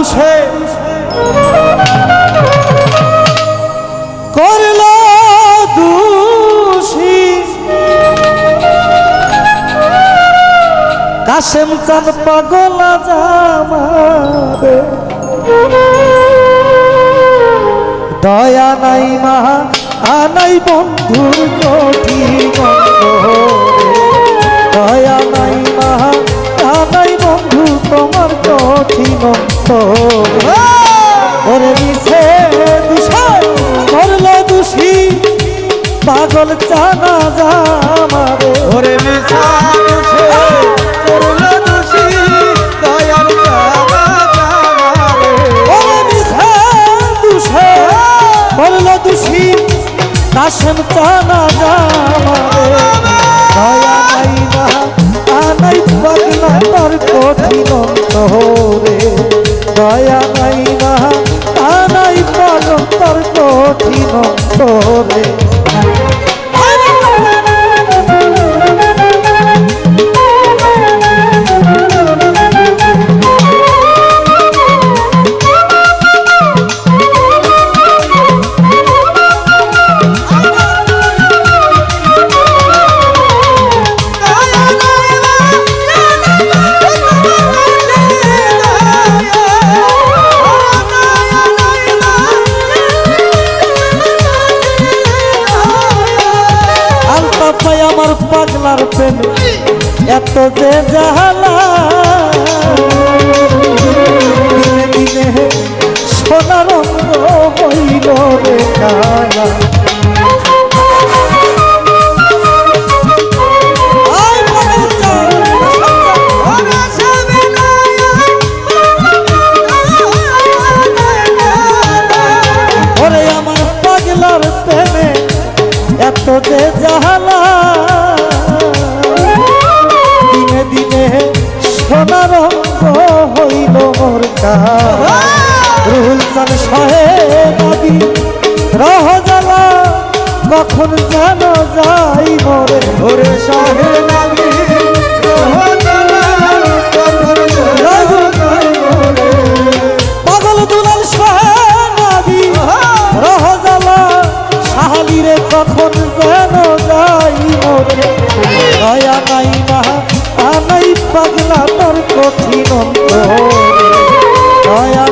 দুষে করল দুষি। কাশেম চান পাগলা জামারে দয়া নাই মা আনাই বন্ধুর কঠিন দয়া নাই মা আনাই বন্ধু, তোমার কঠিন ওরে মিছে দুষায় করলে দোষী পাগল চানা জামারে ওরে মিছা দুষে করল দোষী দয়ার চাওয়া যাওয়ারে ওরে মিছে দুষে করলে দোষী কাশেম চানা জামারে দয়া নাই না আনাই তার কঠিন রে দয়া নাই না আনাই পালন তার কঠিন রে আমার পাগলার প্রেম। এত যে জাহালা দিনে দিনে সোনা রঙ হইল এত যে জাহালা। দিনে দিনে সোনার অঙ্গ হইল মোর রুহুল চান সহে নদী রহ জ্বালা, কখন যেন যাই মোরে। ওরে সহে নামি নাই না আনাই পাগলা তোর কঠিন দয়া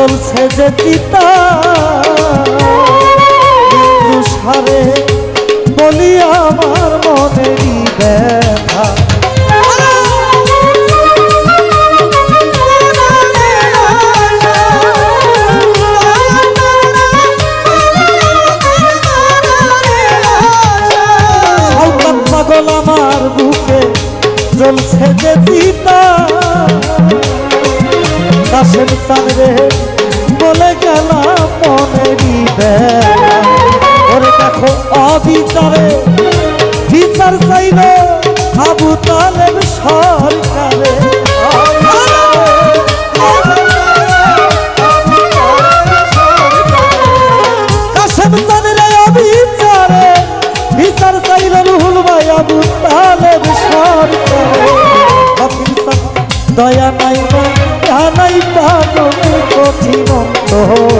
জ্বলছে যে কিন্তু সারে বলি আমার মনেরই ব্যথা। পাগল আমার বুকে জ্বলছে যে চিতা। কাশের সামনে বলে গেলাম মনেরই ওরে দেখো অবিচারে বিচার চাইল আবু তালের সরকারে। हो